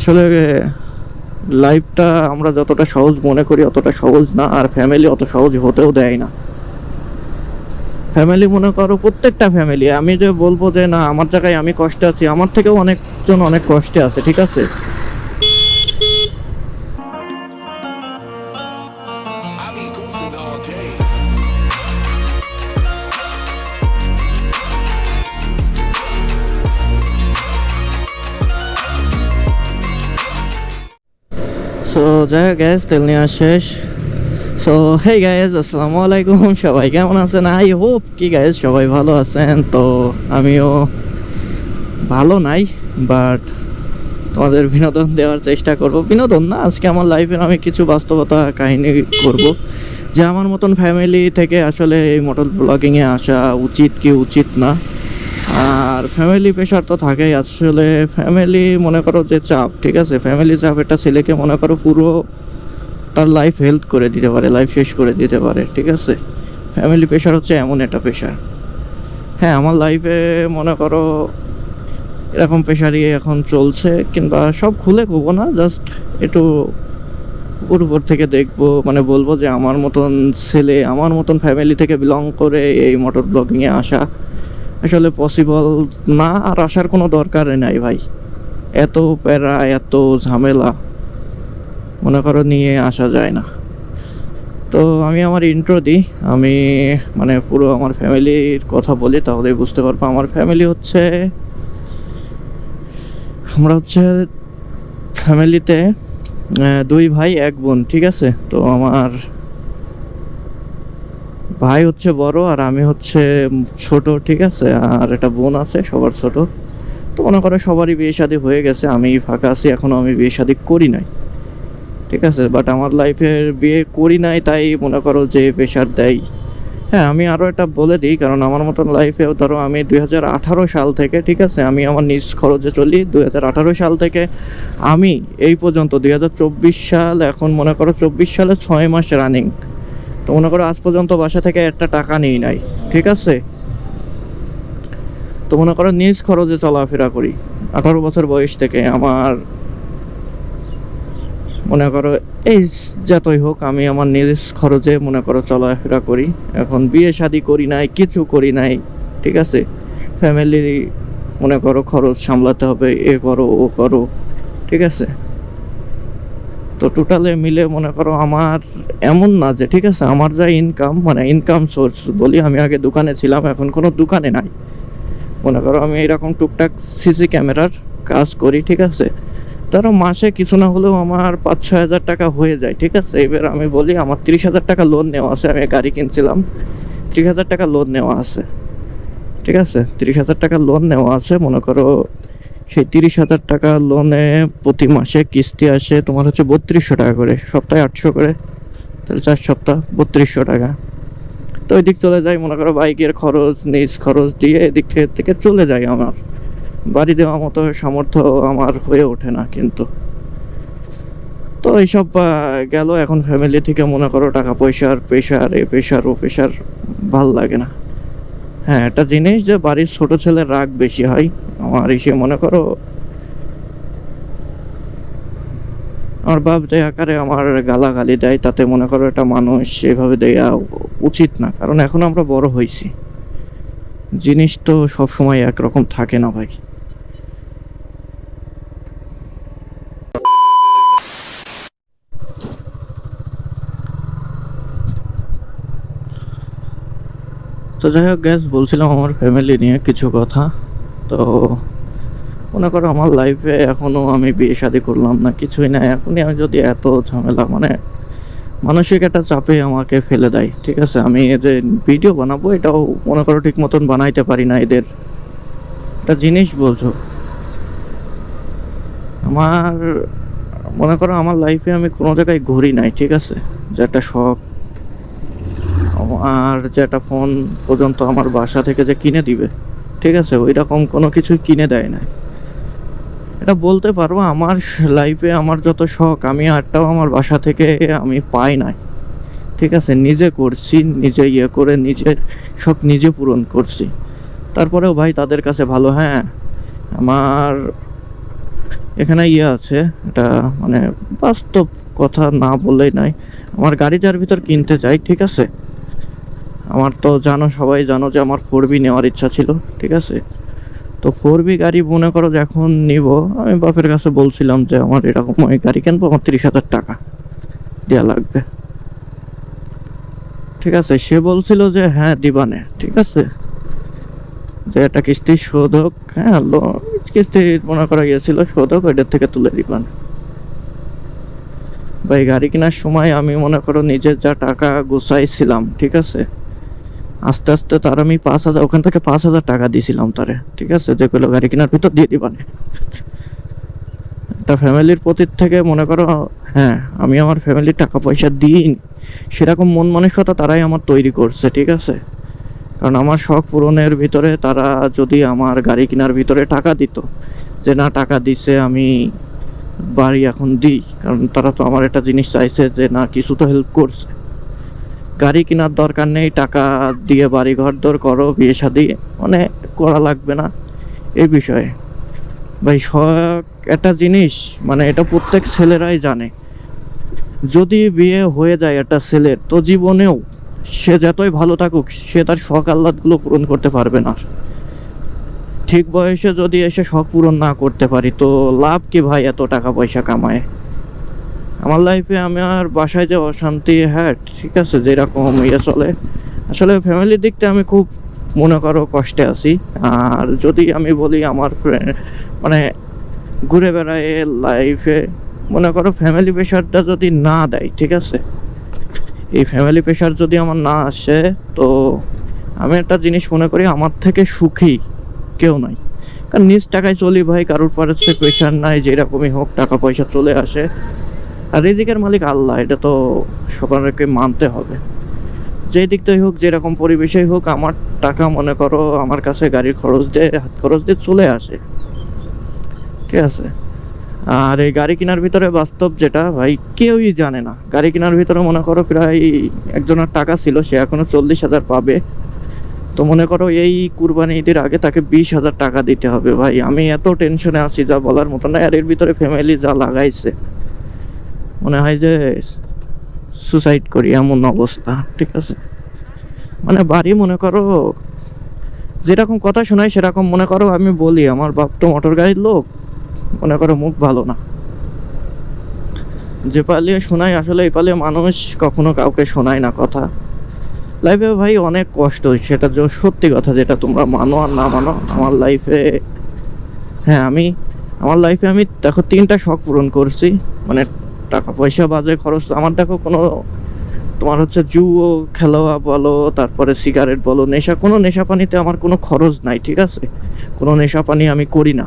আসলে লাইফটা আমরা যতটা সহজ মনে করি, অতটা সহজ না, আর ফ্যামিলি অত সহজ হতেও দেয় না। ফ্যামিলি মনে করো, প্রত্যেকটা ফ্যামিলি আমি যে বলব যে, না, আমার জায়গায় আমি কষ্টে আছি। আমার থেকেও অনেকজন অনেক কষ্টে আছে, ঠিক আছে? সো যাই হোক গ্যাস তেল নেওয়া শেষ। সো হে গ্যাস আসসালামু আলাইকুম। সবাই কেমন আছেন? আই হোপ কি গ্যাস সবাই ভালো আছেন। তো আমিও ভালো নাই বাট তোমাদের বিনোদন দেওয়ার চেষ্টা করব। বিনোদন না, আজকে আমার লাইফের আমি কিছু বাস্তবতা কাহিনী করব, যে আমার মতন ফ্যামিলি থেকে আসলে এই মোটর ব্লগিংয়ে আসা উচিত কি উচিত না। আর ফ্যামিলি প্রেশার তো থাকেই। আসলে ফ্যামিলি মনে করো যে চাপ, ঠিক আছে? ফ্যামিলি চাপ একটা ছেলেকে মনে করো পুরো তার লাইফ হেল্প করে দিতে পারে লাইফ শেষ করে দিতে পারে, ঠিক আছে? ফ্যামিলি প্রেশার হচ্ছে এমন একটা প্রেশার হ্যাঁ আমার লাইফে মনে করো এরকম প্রেশারই এখন চলছে, কিংবা সব খুলে কবো না জাস্ট একটু উপর উপর থেকে দেখব মানে বলব যে আমার মতন ছেলে, আমার মতন ফ্যামিলি থেকে বিলং করে এই মোটর ব্লগিংয়ে আসা। আসলে পসিবল না, আর আসার কোনো দরকারই নাই ভাই। এত প্যারা, এত ঝামেলা, মনে করো নিয়ে আসা যায় না। তো আমি আমার ইন্ট্রো দিই, আমি মানে পুরো আমার ফ্যামিলির কথা বলি তাহলে বুঝতে পারব। আমার ফ্যামিলি হচ্ছে, আমরা হচ্ছে ফ্যামিলিতে দুই ভাই, এক বোন, ঠিক আছে? তো আমার ভাই হচ্ছে বড় আর আমি হচ্ছে ছোট, ঠিক আছে? আর একটা বোন আছে, সবার ছোট। তো মনে করো সবারই বিয়ে শাদী হয়ে গেছে আমি ফাঁকা আছি, এখনও আমি বিয়ে শাদী করি নাই। ঠিক আছে? বাট আমার লাইফের বিয়ে করি নাই, তাই মনে করো যে প্রেশার দেয়। হ্যাঁ আমি আরও এটা বলে দিই, কারণ আমার মতন লাইফেও ধরো আমি দুই হাজার আঠারো সাল থেকে, ঠিক আছে? আমি আমার নিজ খরচে চলি, দুই হাজার আঠারো সাল থেকে আমি এই পর্যন্ত দুই হাজার চব্বিশ সাল, এখন মনে করো চব্বিশ সালে ছয় মাস রানিং তো মনে করো আজ পর্যন্ত বাসা থেকে একটা টাকা নিই নাই, ঠিক আছে? তো মনে করো নিজ খরচে চলাফেরা করি। আঠারো বছর বয়স থেকে আমার মনে করো এই যতই হোক, আমি আমার নিজ খরচে মনে করো চলাফেরা করি। এখন বিয়ে শাদি করি নাই, কিছু করি নাই, ঠিক আছে? ফ্যামিলি মনে করো খরচ সামলাতে হবে, এ করো, ও করো, ঠিক আছে? তো টোটালে মিলে মনে করো আমার এমন না যে, ঠিক আছে, আমার যা ইনকাম মানে ইনকাম সোর্স বলি, আমি আগে দোকানে ছিলাম, এখন কোনো দোকানে নাই। মনে করো আমি এরকম টুকটাক সিসি ক্যামেরার কাজ করি, ঠিক আছে। ধরো মাসে কিছু না হলেও আমার পাঁচ ছ হাজার টাকা হয়ে যায়, ঠিক আছে। এবার আমি বলি, আমার তিরিশ হাজার টাকা লোন নেওয়া আছে, আমি গাড়ি কিনছিলাম, তিরিশ হাজার টাকা লোন নেওয়া আছে, ঠিক আছে। তিরিশ হাজার টাকা লোন নেওয়া আছে, মনে করো সেই তিরিশ হাজার টাকা লোনে প্রতি মাসে কিস্তি আসে তোমার হচ্ছে বত্রিশশো টাকা করে, সপ্তাহে আটশো করে, তাহলে চার সপ্তাহ বত্রিশশো টাকা। তো ওই দিক চলে যায় মনে করো বাইকের খরচ, নিজ খরচ দিয়ে এদিক থেকে- চলে যায় আমার। বাড়ি দেওয়ার মতো সামর্থ্য আমার হয়ে ওঠে না কিন্তু। তো এইসব গেল এখন ফ্যামিলি থেকে মনে করো টাকা পয়সার প্রেশার এ প্রেশার ও প্রেশার ভালো লাগে না। হ্যাঁ একটা জিনিস যে বাড়ির ছোট ছেলের রাগ বেশি হয়, আমার এসে মনে করো, আমার বাপ যে আকারে আমার গালাগালি দেয়, তাতে মনে করো একটা মানুষ এভাবে দেয়া উচিত না, কারণ এখন আমরা বড় হয়েছি। জিনিস তো সবসময় একরকম থাকে না ভাই। তো যাই হোক গ্যাস বলছিলাম আমার ফ্যামিলি নিয়ে কিছু কথা। তো মনে করো আমার লাইফে এখনও আমি বিয়ে শাদি করলাম না, কিছুই না। এখনই আমি যদি এত ঝামেলা মানে মানসিক একটা চাপে আমাকে ফেলে দেয়, ঠিক আছে? আমি যে ভিডিও বানাবো, এটাও মনে করো ঠিক মতন বানাইতে পারি না এদের। একটা জিনিস বলছো? আমার মনে করো আমার লাইফে আমি কোনো জায়গায় ঘুরি নাই, ঠিক আছে? যে একটা শখ আর একটা ফোন পর্যন্ত আমার বাসা থেকে যে কিনে দিবে, ঠিক আছে? ওই রকম কোনো কিছুই কিনে দেয় না এটা বলতে পারব, আমার লাইফে আমার যত শখ, আমি আরটাও আমার বাসা থেকে আমি পাই নাই। ঠিক আছে? নিজে করছি, নিজে ইয়ে করে, নিজের শখ নিজে পূরণ করছি। তারপরেও ভাই তাদের কাছে ভালো হ্যাঁ আমার এখানে ইয়ে আছে, এটা মানে বাস্তব কথা না বলেই নাই। আমার গাড়ি যার ভিতর কিনতে চাই ঠিক আছে? আমার তো জানো, সবাই জানো যে আমার ফোর বি নেওয়ার ইচ্ছা ছিল, ঠিক আছে? তো ফোর বি গাড়ি মনে করো যখন নিব, আমি বাপের কাছে বলছিলাম যে আমার এরকম ওই গাড়ি কিনবো, আমার তিরিশ হাজার টাকা দেওয়া লাগবে। ঠিক আছে, সে বলছিল যে হ্যাঁ দিবানে ঠিক আছে? যে একটা কিস্তি শোধক হ্যাঁ কিস্তি মনে করা গিয়েছিল শোধক ওইটার থেকে তুলে দিবান ভাই, গাড়ি কেনার সময় আমি মনে করো নিজের যা টাকা গুছাইছিলাম, ঠিক আছে? আস্তে আস্তে তার আমি পাঁচ হাজার, ওখান থেকে পাঁচ হাজার টাকা দিয়েছিলাম তারে, ঠিক আছে? যেগুলো গাড়ি কেনার ভিতর দিয়ে দিবানে। একটা ফ্যামিলির প্রতি থেকে মনে করো হ্যাঁ আমি আমার ফ্যামিলির টাকা পয়সা দিই সেরকম মন মানসিকতা তারাই আমার তৈরি করছে, ঠিক আছে? কারণ আমার শখ পূরণের ভিতরে তারা যদি আমার গাড়ি কেনার ভিতরে টাকা দিত, যে না, টাকা দিছে, আমি বাড়ি এখন দিই। কারণ তারা তো আমার একটা জিনিস চাইছে যে, না, কিছু তো হেল্প করছে। গাড়ি কেনার দরকার নেই, টাকা দিয়ে বাড়ি ঘর দর করো, বিয়ে শাদি মানে করা লাগবে না এই বিষয়ে। ভাই, শখ একটা জিনিস মানে এটা প্রত্যেক ছেলেরাই জানে। যদি বিয়ে হয়ে যায় একটা ছেলের তো জীবনেও সে যতই ভালো থাকুক, সে তার শখ আহ্লাদগুলো পূরণ করতে পারবে না। ঠিক বয়সে যদি এসে শখ পূরণ না করতে পারি, তো লাভ কি ভাই এত টাকা পয়সা কামায়? আমার লাইফে আমার বাসায় যে অশান্তি হ্যাঁ ঠিক আছে, যেরকম ইয়ে চলে। আসলে ফ্যামিলির দিকটা আমি খুব মনে করো কষ্টে আছি। আর যদি আমি বলি আমার মানে ঘুরে বেড়ায় লাইফে মনে করো ফ্যামিলি প্রেশারটা যদি না দেয়, ঠিক আছে? এই ফ্যামিলি প্রেশার যদি আমার না আসে, তো আমি একটা জিনিস মনে করি, আমার থেকে সুখী কেউ নাই। কারণ নিজ টাকায় চলি ভাই, কারোর পরে প্রেশার নাই, যেরকমই হোক, টাকা পয়সা চলে আসে। আর রিজিকের মালিক আল্লাহ, এটা তো সবারকে মানতে হবে। যে দিকটাই হোক, যেরকম পরিবেশেই হোক, আমার টাকা মনে করো, আমার কাছে গাড়ির খরচ দিয়ে, হাত খরচ দিয়ে চলে আসে। ঠিক আছে? আর এই গাড়ি কেনার ভিতরে বাস্তব যেটা, ভাই, কেউই জানে না। গাড়ি কেনার ভিতরে মনে করো প্রায় একজনের টাকা ছিল, সে এখনও চল্লিশ হাজার পাবে। তো মনে করো এই কুরবানি ঈদের আগে তাকে বিশ হাজার টাকা দিতে হবে, ভাই। আমি এত টেনশনে আছি, যা বলার মতো না, আর এর ভিতরে ফ্যামিলি যা লাগাইছে। মনে হয় যে সুসাইড করি এমন অবস্থা, ঠিক আছে? মানে বাড়ি মনে করো, যেরকম কথা শোনায় সেরকম মনে করো আমি বলি, আমার বাপ তো মোটর গাড়ির লোক, মনে করো মুখ ভালো না। যে পালিয়ে শোনায় আসলে এই পালিয়ে মানুষ কখনো কাউকে শোনায় না কথা। লাইফে ভাই অনেক কষ্ট, সেটা সত্যি কথা যেটা তোমরা মানো আর না মানো, আমার লাইফে হ্যাঁ আমি, আমার লাইফে আমি দেখো তিনটা শখ পূরণ করছি। মানে টাকা পয়সা বাজে খরচ, আমার দেখো কোনো তোমার হচ্ছে জুয়ো, খেলোয়া বলো, তারপরে সিগারেট বলো, নেশা, কোনো নেশা পানিতে আমার কোনো খরচ নাই, ঠিক আছে? কোনো নেশা পানি আমি করি না।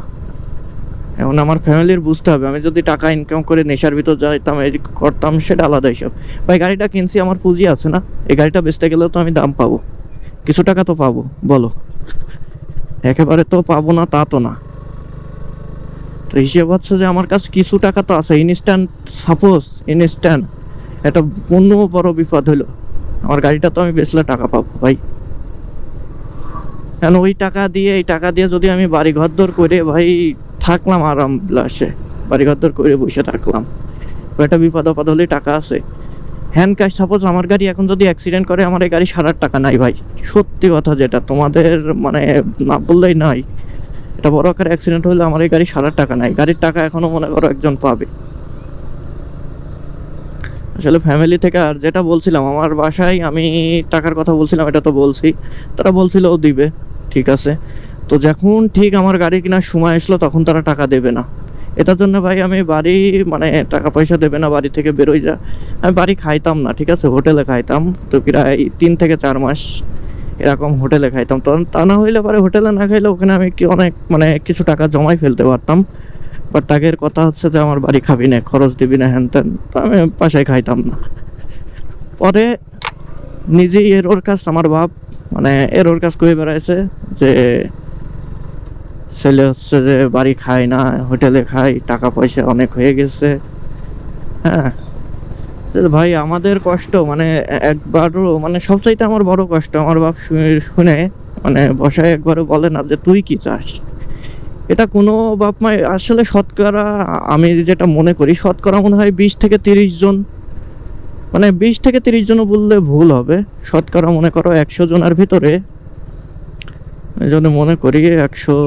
এখন আমার ফ্যামিলির বুঝতে হবে, আমি যদি টাকা ইনকাম করে নেশার ভিতর যাইতাম, এই করতাম, সেটা আলাদা হিসাব। ভাই, গাড়িটা কিনছি, আমার পুঁজি আছে না? এই গাড়িটা বেচতে গেলেও তো আমি দাম পাবো। কিছু টাকা তো পাবো, বলো। একেবারে তো পাবো না, তা তো না। তো হিসেব হচ্ছে যে আমার কাছে কিছু টাকা তো আছে ইনস্ট্যান্ট সাপোজ ইনস্ট্যান্ট একটা কোনো বড় বিপদ হলো। আমার গাড়িটা তো আমি বেচলে টাকা পাবো, ভাই। কেন ওই টাকা দিয়ে, এই টাকা দিয়ে যদি আমি বাড়ি ঘর দর করে, ভাই, থাকলাম আরাম লাসে বাড়ি ঘর দর করে বসে থাকলাম। একটা বিপদ আপদ হলে টাকা আছে। হ্যান্ড ক্যাশ সাপোজ আমার গাড়ি এখন যদি অ্যাক্সিডেন্ট করে, আমার এই গাড়ি সারার টাকা নাই, ভাই। সত্যি কথা যেটা, তোমাদের মানে না বললেই নাই এটা বড় আকারে অ্যাক্সিডেন্ট হলে আমার এই গাড়ি সারার টাকা নাই। গাড়ির টাকা এখনও মনে করো একজন পাবে। আসলে ফ্যামিলি থেকে আর যেটা বলছিলাম, আমার বাসায় আমি টাকার কথা বলছিলাম, এটা তো বলছি। তারা বলছিল, ও দিবে, ঠিক আছে। তো যখন ঠিক আমার গাড়ি কেনার সময় আসলো, তখন তারা টাকা দেবে না। এটার জন্য ভাই আমি বাড়ি মানে টাকা পয়সা দেবে না, বাড়ি থেকে বেরোই যা। আমি বাড়ি খাইতাম না, ঠিক আছে? হোটেলে খাইতাম। তো প্রায় তিন থেকে চার মাস এরকম হোটেলে খাইতাম। তখন তা না হইলে পরে হোটেলে না খাইলে ওখানে আমি কি অনেক মানে কিছু টাকা জমাই ফেলতে পারতাম। বাট টাকের কথা হচ্ছে যে আমার বাড়ি খাবি না, খরচ দিবি না, হ্যান ত্যান। তো আমি বাসায় খাইতাম না। পরে নিজেই এর ওর কাজ, আমার বাপ মানে এর ওর কাজ করে বেড়াইছে যে, ছেলে হচ্ছে যে বাড়ি খায় না, হোটেলে খায়, টাকা পয়সা অনেক হয়ে গেছে। হ্যাঁ? ভাই, আমাদের কষ্ট মানে একবারও মানে সবচাইতে আমার বড় কষ্ট, আমার বাপ শুনে মানে বসায় একবারও বলে না যে, তুই কি চাস? এটা কোনো বাপ মায় আসলে শতকরা, আমি যেটা মনে করি, শতকরা মনে হয় বিশ থেকে তিরিশ জন মানে বিশ থেকে তিরিশ জন বললে ভুল হবে, শতকরা মনে করো একশো জনের ভিতরে এই জন্য মনে করি একশো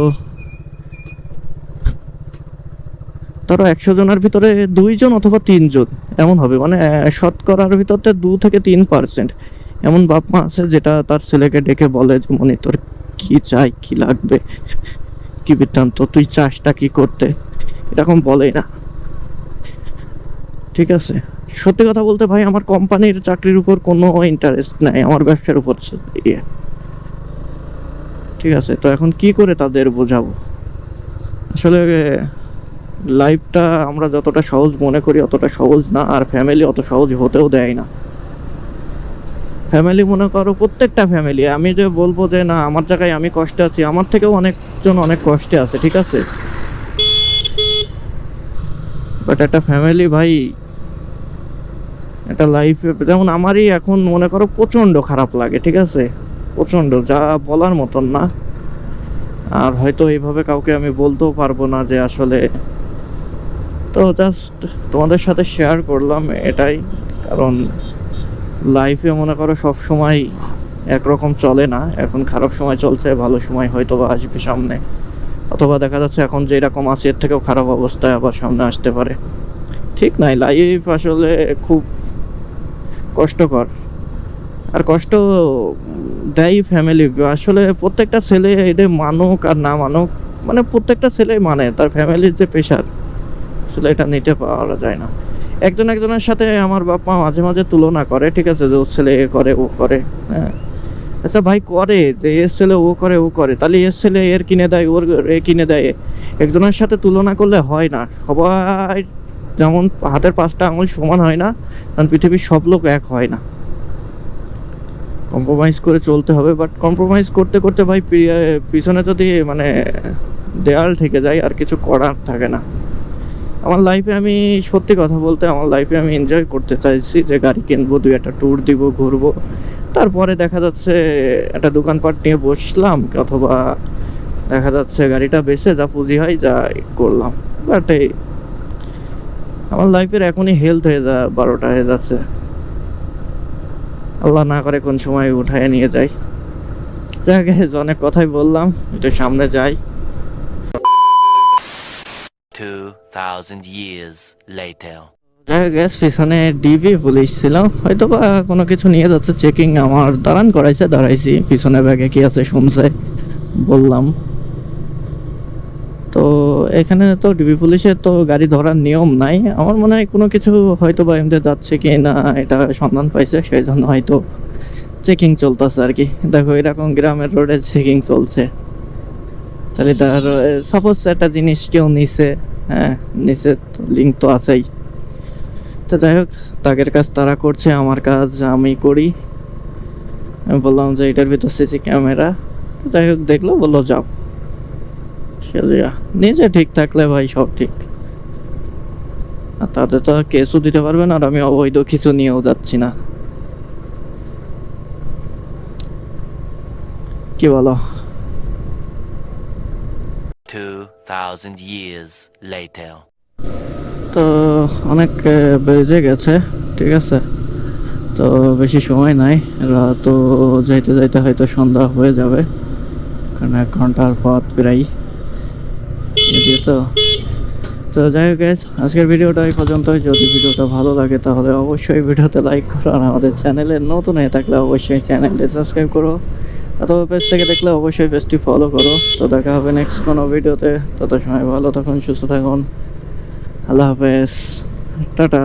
ধরো একশো জনের ভিতরে দুইজন অথবা তিনজন, এমন হবে। মানে শতকরার ভিতরে দু থেকে তিন পার্সেন্ট এমন বাপ মা আছে যেটা তার ছেলেকে ডেকে বলে যে মনে তোর কি চাই, কি লাগবে? কি বৃত্তান্ত? তুই চাষটা কি করতে? এরকম বলেই না। ঠিক আছে? সত্যি কথা বলতে ভাই, আমার কোম্পানির চাকরির উপর কোনো ইন্টারেস্ট নাই, আমার ব্যবসার উপর ইয়ে। ঠিক আছে? তো এখন কি করে তাদের বোঝাবো? আসলে লাইফটা আমরা যতটা সহজ মনে করি, অতটা সহজ না, আর ফ্যামিলি অত সহজ হতেও দেয় না। ফ্যামিলি মনে করো প্রত্যেকটা ফ্যামিলি আমি যে বলব যে না, আমার জায়গায় আমি কষ্টে আছি, আমার থেকেও অনেকজন অনেক কষ্টে আছে, ঠিক আছে? বাট একটা ফ্যামিলি ভাই, একটা লাইফে যেমন আমারই এখন মনে করো প্রচণ্ড খারাপ লাগে, ঠিক আছে? প্রচণ্ড, যা বলার মতন না। আর হয়তো এইভাবে কাউকে আমি বলতেও পারব না যে আসলে তো জাস্ট তোমাদের সাথে শেয়ার করলাম এটাই। কারণ লাইফে মনে করো সব সময় একরকম চলে না। এখন খারাপ সময় চলছে, ভালো সময় হয়তো বা আসবে সামনে। অথবা দেখা যাচ্ছে এখন যে রকম আছে, এর থেকেও খারাপ অবস্থায় আবার সামনে আসতে পারে। ঠিক নাই লাইফ আসলে খুব কষ্টকর। আর কষ্ট দেয় ফ্যামিলি আসলে প্রত্যেকটা ছেলে এটা মানুক আর না মানুক মানে প্রত্যেকটা ছেলে মানে তার ফ্যামিলির যে প্রেশার আসলে এটা নিতে পারা যায় না। একজন একজনের সাথে আমার বাপ মা মাঝে মাঝে তুলনা করে, ঠিক আছে? যে ওর ছেলে এ করে, ও করে হ্যাঁ। আচ্ছা ভাই করে যে এর ছেলে ও করে ও করে। তাহলে এর ছেলে এর কিনে দেয়, ওর এ কিনে দেয়। একজনের সাথে তুলনা করলে হয় না। সবাই যেমন হাতের পাঁচটা আঙুল সমান হয় না, কারণ পৃথিবীর সব লোক এক হয় না। কম্প্রোমাইজ করে চলতে হবে বাট কম্প্রোমাইজ করতে করতে ভাই পিছনে যদি মানে দেয়াল থেকে যায়, আর কিছু করার থাকে না। আমার লাইফে আমি সত্যি কথা বলতে আমার লাইফে আমি এনজয় করতে চাইছি যে গাড়ি কিনবো, দুই একটা ট্যুর দিব, ঘুরবো। তারপরে দেখা যাচ্ছে একটা দোকানপাট নিয়ে বসলাম, অথবা দেখা যাচ্ছে গাড়িটা বেচে যা পুঁজি হয় যা করলাম। বাট এই আমার লাইফের এখনই হেলথ হয়ে যা, বারোটা হয়ে যাচ্ছে। আল্লাহ না করে কোন সময় উঠায় নিয়ে যাই। যাক অনেক কথাই বললাম, একটু সামনে যাই। 2,000 years later. যাই গ্যাস পিছনে ডিবি পুলিশ ছিল। হয়তো বা কোনো কিছু নিয়ে যাচ্ছে চেকিং আমার। দাঁড়ান করাইছে দাঁড়াইছি। পিছনে ব্যাগে কি আছে শুনছে বললাম। তো এখানে তো ডিবি পুলিশের তো গাড়ি ধরার নিয়ম নাই। আমার মনে হয় কোনো কিছু হয়তো বা এমনি যাচ্ছে কি না এটা সন্ধান পাইছে সেই জন্য হয়তো চেকিং চলতেছে আর কি। দেখো এরকম গ্রামের রোডে চেকিং চলছে। তাহলে তার সাপোজ একটা জিনিস কেউ নিছে হ্যাঁ নিচে লিঙ্ক তো আছেই। তো যাই হোক তাদের কাজ তারা করছে, আমার কাজ আমি করি। আমি বললাম যে এটার ভিতর সিসি ক্যামেরা। তো যাই হোক, দেখল, বলল, যাও। নিজে ঠিক থাকলে ভাই সব ঠিক। আর তাদের তো কেসও দিতে পারবে না, আর আমি অবৈধ কিছু নিয়েও যাচ্ছি না। কি বলো? 2,000 years later. তো অনেক বেজে গেছে ঠিক আছে? তো বেশি সময় নাই তো যাইতে যাইতে হয়তো সন্ধ্যা হয়ে যাবে কারণ এক ঘণ্টার পথ প্রায়। তো। তো যাই হোক আজকের ভিডিওটা এই পর্যন্তই। যদি ভিডিওটা ভালো লাগে তাহলে অবশ্যই ভিডিওতে লাইক করো আর আমাদের চ্যানেলে নতুন হয়ে থাকলে অবশ্যই চ্যানেলটি সাবস্ক্রাইব করো। অথবা পেজ থেকে দেখলে অবশ্যই পেজটি ফলো করো। তো দেখা হবে নেক্সট কোনো ভিডিওতে তত সময় ভালো তখন সুস্থ থাকুন। আল্লাহ হাফেজ। টাটা।